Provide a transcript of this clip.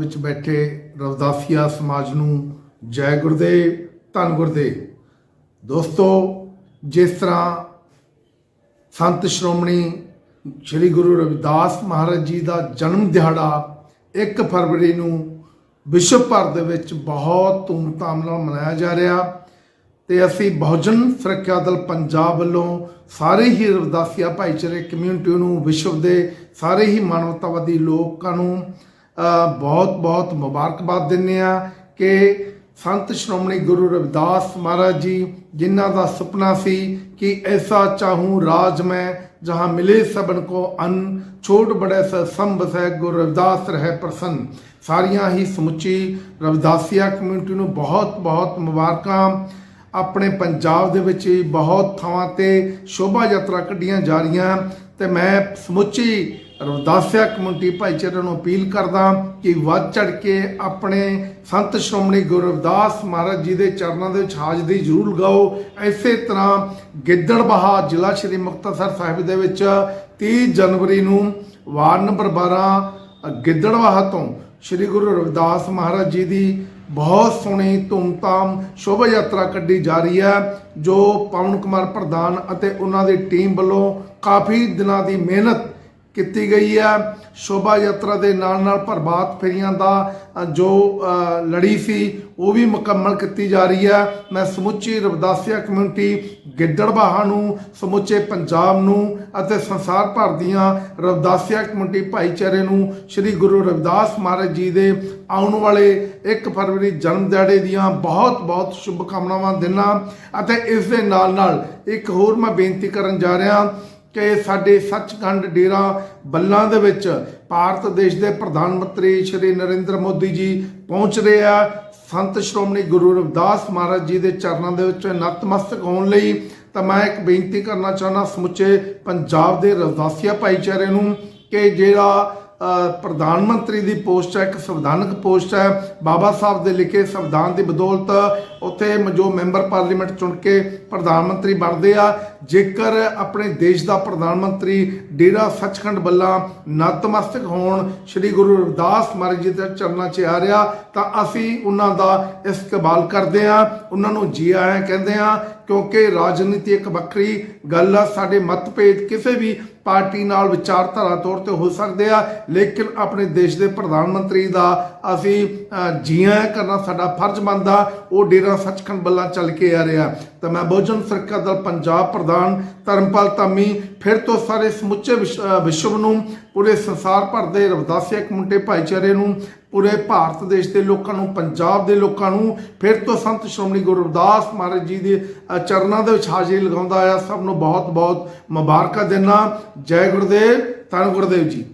ਵਿੱਚ ਬੈਠੇ ਰਵਦਾਸੀਆ ਸਮਾਜ ਨੂੰ ਜੈ ਗੁਰਦੇਵ, ਧੰਨ ਗੁਰਦੇਵ। ਦੋਸਤੋ, ਜਿਸ ਤਰ੍ਹਾਂ ਸੰਤ ਸ਼੍ਰੋਮਣੀ ਸ੍ਰੀ ਗੁਰੂ ਰਵਿਦਾਸ ਮਹਾਰਾਜ ਜੀ ਦਾ ਜਨਮ ਦਿਹਾੜਾ 1 ਫਰਵਰੀ ਨੂੰ ਵਿਸ਼ਵ ਭਰ ਦੇ ਵਿੱਚ ਬਹੁਤ ਧੂਮਧਾਮ ਨਾਲ ਮਨਾਇਆ ਜਾ ਰਿਹਾ ਤੇ ਅਸੀਂ ਬਹੁਜਨ ਸੁਰੱਖਿਆ ਦਲ ਪੰਜਾਬ ਵੱਲੋਂ ਸਾਰੇ ਹੀ ਰਵਦਾਸੀਆ ਭਾਈਚਾਰੇ ਕਮਿਊਨਿਟੀ ਨੂੰ, ਵਿਸ਼ਵ ਦੇ ਸਾਰੇ ਹੀ ਮਾਨਵਤਾਵਾਦੀ ਲੋਕਾਂ ਨੂੰ ਬਹੁਤ ਬਹੁਤ ਮੁਬਾਰਕਬਾਦ ਦਿੰਦੇ ਆ ਕਿ ਸੰਤ ਸ਼੍ਰੋਮਣੀ ਗੁਰੂ ਰਵਿਦਾਸ ਮਹਾਰਾਜ ਜੀ, ਜਿਨ੍ਹਾਂ ਦਾ ਸੁਪਨਾ ਸੀ ਕਿ ਐਸਾ ਚਾਹੂੰ ਰਾਜ ਮੈਂ, ਜਹਾਂ ਮਿਲੇ ਸਬਨ ਕੋ ਅਨ, ਛੋਟ ਬੜੇ ਸ ਸੰਭ ਸੈ ਗੁਰੂ ਰਵਿਦਾਸ ਰਹਿ ਪ੍ਰਸੰਨ। ਸਾਰੀਆਂ ਹੀ ਸਮੁੱਚੀ ਰਵਿਦਾਸੀਆ ਕਮਿਊਨਿਟੀ ਨੂੰ ਬਹੁਤ ਬਹੁਤ ਮੁਬਾਰਕਾਂ। ਆਪਣੇ ਪੰਜਾਬ ਦੇ ਵਿੱਚ ਵੀ ਬਹੁਤ ਥਾਵਾਂ ਤੇ ਸ਼ੋਭਾ ਯਾਤਰਾ ਕੱਢੀਆਂ ਜਾ ਰਹੀਆਂ ਤੇ ਮੈਂ ਸਮੁੱਚੀ ਰਵਿਦਾਸਿਆ ਕਮਿਊਨਿਟੀ ਭਾਈਚਾਰੇ ਨੂੰ ਅਪੀਲ ਕਰਦਾ ਕਿ ਵੱਧ ਚੜ ਕੇ ਆਪਣੇ ਸੰਤ ਸ਼੍ਰੋਮਣੀ ਗੁਰੂ ਰਵਿਦਾਸ ਮਹਾਰਾਜ ਜੀ ਦੇ ਚਰਨਾਂ ਦੇ ਵਿੱਚ ਹਾਜ਼ਰੀ ਜ਼ਰੂਰ ਲਗਾਓ। ਐਸੇ ਤਰ੍ਹਾਂ ਗਿੱਦੜਬਾਹਾ ਜ਼ਿਲ੍ਹਾ ਸ਼੍ਰੀ ਮੁਕਤਸਰ ਸਾਹਿਬ ਦੇ ਵਿੱਚ 30 ਜਨਵਰੀ ਨੂੰ ਵਾਰਡ ਨੰਬਰ 12 ਗਿੱਦੜਬਾਹਾ ਤੋਂ ਸ਼੍ਰੀ ਗੁਰੂ ਰਵਿਦਾਸ ਮਹਾਰਾਜ ਜੀ ਦੀ ਬਹੁਤ ਸੋਹਣੀ ਧੂਮਧਾਮ ਸ਼ੋਭਾ ਯਾਤਰਾ ਕੱਢੀ ਜਾ ਰਹੀ ਹੈ, ਜੋ ਪਵਨ ਕੁਮਾਰ ਪ੍ਰਧਾਨ ਅਤੇ ਉਹਨਾਂ ਦੀ ਟੀਮ ਵੱਲੋਂ ਕਾਫੀ ਦਿਨਾਂ ਦੀ ਮਿਹਨਤ ਕੀਤੀ ਗਈ ਹੈ। ਸ਼ੋਭਾ ਯਾਤਰਾ ਦੇ ਨਾਲ ਨਾਲ ਪ੍ਰਭਾਤ ਫੇਰੀਆਂ ਦਾ ਜੋ ਲੜੀ ਸੀ, ਉਹ ਵੀ ਮੁਕੰਮਲ ਕੀਤੀ ਜਾ ਰਹੀ ਹੈ। ਮੈਂ ਸਮੁੱਚੀ ਰਵਦਾਸੀਆ ਕਮਿਊਨਿਟੀ ਗਿੱਦੜਬਾਹਾ ਨੂੰ, ਸਮੁੱਚੇ ਪੰਜਾਬ ਨੂੰ ਅਤੇ ਸੰਸਾਰ ਭਰ ਦੀਆਂ ਰਵਦਾਸੀਆ ਕਮਿਊਨਿਟੀ ਭਾਈਚਾਰੇ ਨੂੰ ਸ੍ਰੀ ਗੁਰੂ ਰਵਿਦਾਸ ਮਹਾਰਾਜ ਜੀ ਦੇ ਆਉਣ ਵਾਲੇ 1 ਫਰਵਰੀ ਜਨਮ ਦਿਹਾੜੇ ਦੀਆਂ ਬਹੁਤ ਬਹੁਤ ਸ਼ੁਭ ਕਾਮਨਾਵਾਂ ਦਿੰਦਾ ਅਤੇ ਇਸ ਦੇ ਨਾਲ ਨਾਲ ਇੱਕ ਹੋਰ ਮੈਂ ਬੇਨਤੀ ਕਰਨ ਜਾ ਰਿਹਾ ਕਿ ਸਾਡੇ ਸੱਚਖੰਡ ਡੇਰਾ ਬੱਲਾਂ ਦੇ ਵਿੱਚ ਭਾਰਤ ਦੇਸ਼ ਦੇ ਪ੍ਰਧਾਨ ਮੰਤਰੀ ਸ਼੍ਰੀ ਨਰਿੰਦਰ ਮੋਦੀ ਜੀ ਪਹੁੰਚ ਰਹੇ ਆ। ਸੰਤ ਸ਼੍ਰੋਮਣੀ ਗੁਰੂ ਰਵਿਦਾਸ ਮਹਾਰਾਜ ਜੀ ਦੇ ਚਰਨਾਂ ਦੇ ਵਿੱਚ ਨਤਮਸਤਕ ਹੋਣ ਲਈ ਤਾਂ ਮੈਂ ਇੱਕ ਬੇਨਤੀ ਕਰਨਾ ਚਾਹੁੰਦਾ, ਸਮੁੱਚੇ ਪੰਜਾਬ ਦੇ ਰਵਦਾਸੀਆ ਭਾਈਚਾਰੇ ਨੂੰ ਕਿ ਜਿਹੜਾ ਪ੍ਰਧਾਨ ਮੰਤਰੀ ਦੀ ਪੋਸਟ ਹੈ, ਇੱਕ ਸੰਵਿਧਾਨਕ ਪੋਸਟ ਹੈ, ਬਾਬਾ ਸਾਹਿਬ ਦੇ ਲਿਖੇ ਸੰਵਿਧਾਨ ਦੀ ਬਦੌਲਤ ਉੱਥੇ ਜੋ ਮੈਂਬਰ ਪਾਰਲੀਮੈਂਟ ਚੁਣ ਕੇ ਪ੍ਰਧਾਨ ਮੰਤਰੀ ਬਣਦੇ ਆ ਜੇਕਰ ਆਪਣੇ ਦੇਸ਼ ਦਾ ਪ੍ਰਧਾਨ ਮੰਤਰੀ ਡੇਰਾ ਸੱਚਖੰਡ ਬੱਲਾ ਨਤਮਸਤਕ ਹੋਣ ਸ੍ਰੀ ਗੁਰੂ ਰਵਿਦਾਸ ਮਹਾਰਾਜ ਜੀ ਦੇ ਚਰਨਾਂ 'ਚ ਆ ਰਿਹਾ, ਤਾਂ ਅਸੀਂ ਉਹਨਾਂ ਦਾ ਇਸਤਕਬਾਲ ਕਰਦੇ ਹਾਂ, ਉਹਨਾਂ ਨੂੰ ਜੀ ਆਇਆਂ ਕਹਿੰਦੇ ਹਾਂ, ਕਿਉਂਕਿ ਰਾਜਨੀਤੀ ਇੱਕ ਵੱਖਰੀ ਗੱਲ ਆ, ਸਾਡੇ ਮਤਭੇਦ ਕਿਸੇ ਵੀ ਪਾਰਟੀ ਨਾਲ ਵਿਚਾਰਧਾਰਾ ਤੌਰ ਤੇ ਹੋ ਸਕਦੇ ਆ, ਲੇਕਿਨ ਆਪਣੇ ਦੇਸ਼ ਦੇ ਪ੍ਰਧਾਨ ਮੰਤਰੀ ਦਾ ਅਸੀਂ ਜੀਆਂ ਜੀ ਕਰਨਾ ਸਾਡਾ ਫਰਜ਼ ਬਣਦਾ ਉਹ ਡੇਰਾ ਸੱਚਖੰਡ ਬੱਲਾ ਚੱਲ ਕੇ ਆ ਰਿਹਾ। ਤਾਂ ਮੈਂ ਬਹੁਜਨ ਸਰਕਾਰ ਦਲ ਪੰਜਾਬ ਪ੍ਰਧਾਨ ਧਰਮਪਾਲ ਧਾਮੀ ਫਿਰ ਤੋਂ ਸਾਰੇ ਸਮੁੱਚੇ ਵਿਸ਼- ਵਿਸ਼ਵ ਨੂੰ, ਪੂਰੇ ਸੰਸਾਰ ਭਰ ਦੇ ਰਵਦਾਸੀਆ ਮੁੰਡੇ ਭਾਈਚਾਰੇ ਨੂੰ, ਪੂਰੇ ਭਾਰਤ ਦੇਸ਼ ਦੇ ਲੋਕਾਂ ਨੂੰ, ਪੰਜਾਬ ਦੇ ਲੋਕਾਂ ਨੂੰ ਫਿਰ ਤੋਂ ਸੰਤ ਸ਼੍ਰੋਮਣੀ ਗੁਰੂ ਰਵਿਦਾਸ ਮਹਾਰਾਜ ਜੀ ਦੇ ਚਰਨਾਂ ਦੇ ਵਿੱਚ ਹਾਜ਼ਰੀ ਲਗਾਉਂਦਾ ਆਇਆ। ਸਭ ਨੂੰ ਬਹੁਤ ਬਹੁਤ ਮੁਬਾਰਕਾਂ ਦੇਣਾ ਜੈ ਗੁਰਦੇਵ, ਧੰਨ ਗੁਰਦੇਵ ਜੀ।